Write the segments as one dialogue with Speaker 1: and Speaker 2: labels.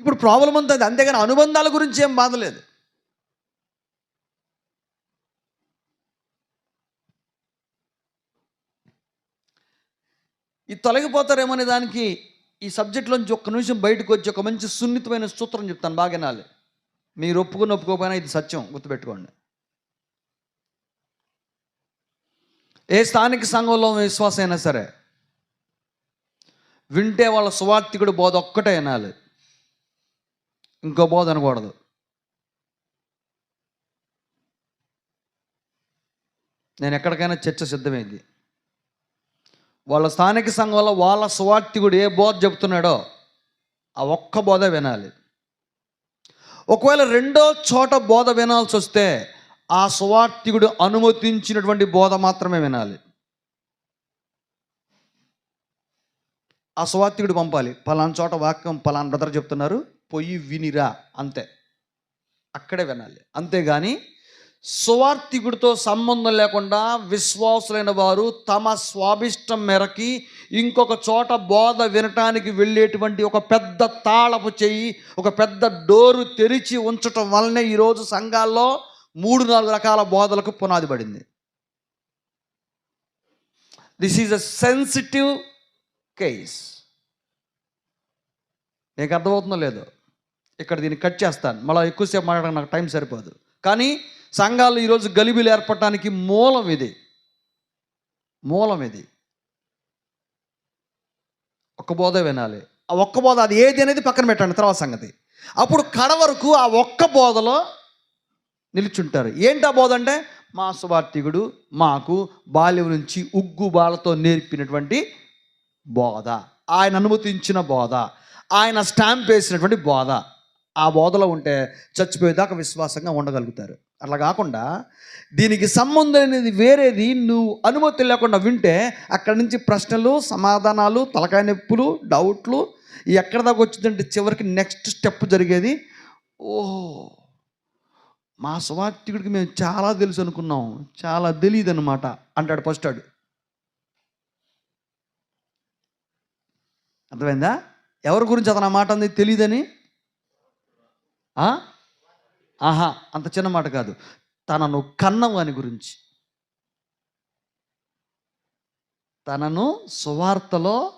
Speaker 1: ఇప్పుడు ప్రాబ్లం అంతా అది అంతేగాని అనుబంధాల గురించి ఏం బాధ లేదు. ఈ తొలగిపోతారేమనే దానికి ఈ సబ్జెక్ట్లోంచి ఒక్క నిమిషం బయటకు వచ్చి ఒక మంచి సున్నితమైన సూత్రం చెప్తాను బాగా వినాలి. మీరు ఒప్పుకుని ఒప్పుకోకపోయినా ఇది సత్యం గుర్తుపెట్టుకోండి. ఏ స్థానిక సంఘంలో విశ్వాసం అయినా సరే వింటే వాళ్ళ సువార్థికుడు బోధ ఒక్కటే వినాలి. ఇంకో బోధ అనకూడదు. నేను ఎక్కడికైనా చర్చ సిద్ధమైంది. వాళ్ళ స్థానిక సంఘంలో వాళ్ళ స్వార్థికుడు ఏ బోధ చెప్తున్నాడో ఆ ఒక్క బోధ వినాలి. ఒకవేళ రెండో చోట బోధ వినాల్సి వస్తే ఆ స్వార్థికుడు అనుమతించినటువంటి బోధ మాత్రమే వినాలి. ఆ స్వార్థికుడు పంపాలి. పలానా చోట వాక్యం పలానా బ్రదర్ చెప్తున్నారు. పొయ్యి వినిరా అంతే. అక్కడే వినాలి. అంతేగాని సువార్థికుడితో సంబంధం లేకుండా విశ్వాసులైన వారు తమ స్వాభిష్టం మేరకి ఇంకొక చోట బోధ వినటానికి వెళ్ళేటువంటి ఒక పెద్ద తాళపు చెయ్యి ఒక పెద్ద డోరు తెరిచి ఉంచటం వల్లనే ఈరోజు సంఘాల్లో మూడు నాలుగు రకాల బోధలకు పునాది పడింది. This is a sensitive case నీకు అర్థమవుతుందో లేదో? ఇక్కడ దీన్ని కట్ చేస్తాను. మళ్ళీ ఎక్కువసేపు మాట్లాడడానికి నాకు టైం సరిపోదు. కానీ సంఘాలు ఈరోజు గలిబిలు ఏర్పడటానికి మూలం ఇది. మూలం ఇది. ఒక్క బోధ వినాలి. ఆ ఒక్క బోధ అది ఏది అనేది పక్కన పెట్టండి తర్వాత సంగతి. అప్పుడు కడ వరకు ఆ ఒక్క బోధలో నిలుచుంటారు. ఏంటి ఆ బోధ అంటే? మా సువార్థికుడు మాకు బాల్యం నుంచి ఉగ్గు బాలతో నేర్పినటువంటి బోధ. ఆయన అనుమతించిన బోధ. ఆయన స్టాంప్ వేసినటువంటి బోధ. ఆ బోధలో ఉంటే చచ్చిపోయేదాకా విశ్వాసంగా ఉండగలుగుతారు. అట్లా కాకుండా దీనికి సంబంధం అనేది వేరేది నువ్వు అనుమతి లేకుండా వింటే అక్కడి నుంచి ప్రశ్నలు సమాధానాలు తలకాయ నొప్పులు డౌట్లు ఎక్కడ దాకా వచ్చిందంటే చివరికి నెక్స్ట్ స్టెప్ జరిగేది ఓహో! మా సువార్థికుడికి మేము చాలా తెలుసు అనుకున్నాం. చాలా తెలియదు అనమాట అంటాడు ఫస్ట్ ఆడు అర్థమైందా? ఎవరి గురించి అతను ఆ మాట అంది తెలియదని? ఆహా అంత చిన్న మాట కాదు. తనను కన్నవాని గురించి. తనను సువార్తలో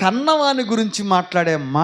Speaker 1: కన్నవాని గురించి మాట్లాడే మా